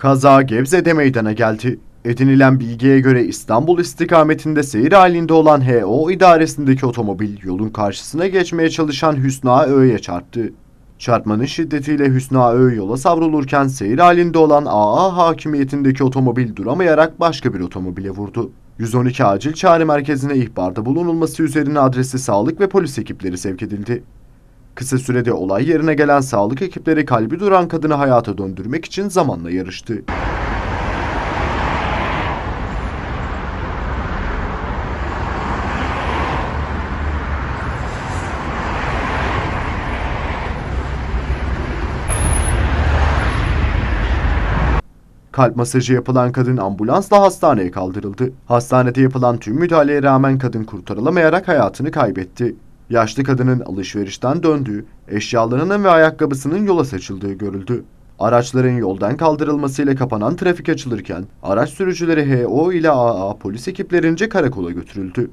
Kaza Gebze'de meydana geldi. Edinilen bilgiye göre İstanbul istikametinde seyir halinde olan HO idaresindeki otomobil yolun karşısına geçmeye çalışan Hüsna Ö'ye çarptı. Çarpmanın şiddetiyle Hüsna Ö yola savrulurken seyir halinde olan AA hakimiyetindeki otomobil duramayarak başka bir otomobile vurdu. 112 acil çağrı merkezine ihbarda bulunulması üzerine adresi sağlık ve polis ekipleri sevk edildi. Kısa sürede olay yerine gelen sağlık ekipleri kalbi duran kadını hayata döndürmek için zamanla yarıştı. Kalp masajı yapılan kadın ambulansla hastaneye kaldırıldı. Hastanede yapılan tüm müdahaleye rağmen kadın kurtarılamayarak hayatını kaybetti. Yaşlı kadının alışverişten döndüğü, eşyalarının ve ayakkabısının yola saçıldığı görüldü. Araçların yoldan kaldırılmasıyla kapanan trafik açılırken araç sürücüleri HO ile AA polis ekiplerince karakola götürüldü.